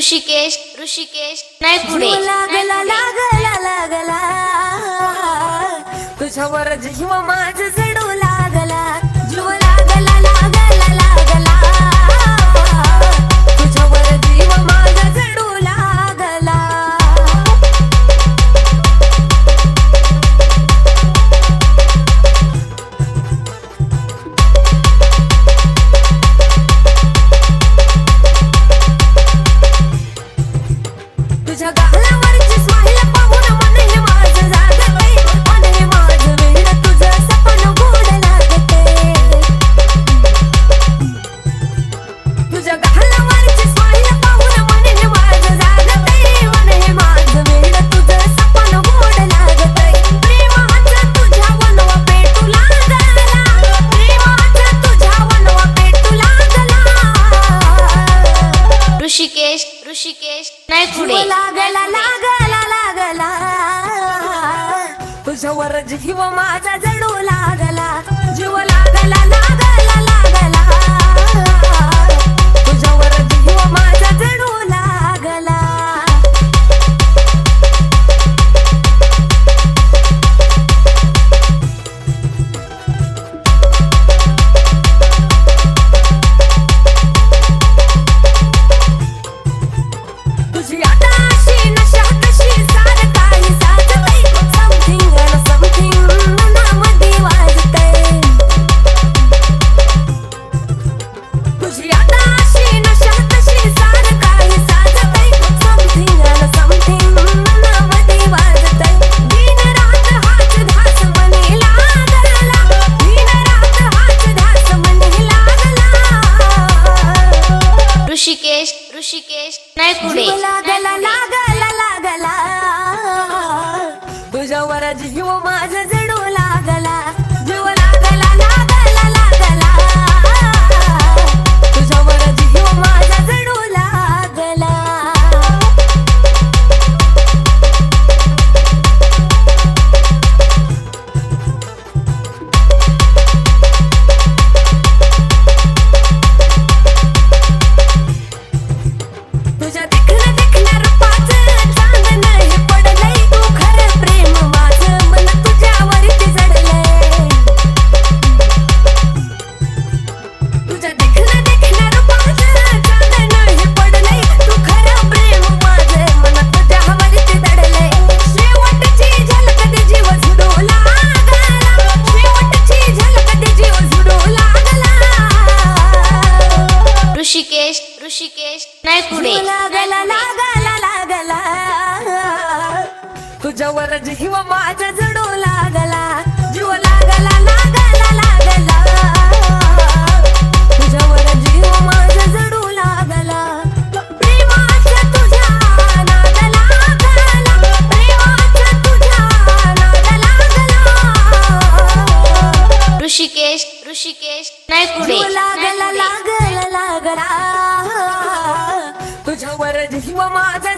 ऋषिकेश ऋषिकेश नाही पुढे लागला लागला लागला. तुझ्यावर जीव माझ Well, I wanna just my Rishikesh नाही पुढे. लागला लागला लागला. तुझ्यावर जीव माझा जडू लागला. जीव लागला लागला. जीव लागला लागला लागला. तुझ्यावर जीव हो माझा जवर जीव माझ्या जडू लागला जीव लागला लागला लागला. तुझ्या लागला तुझ्या ऋषिकेश ऋषिकेश नाही लागला लागला लागला. तुझ्यावर जीव माझा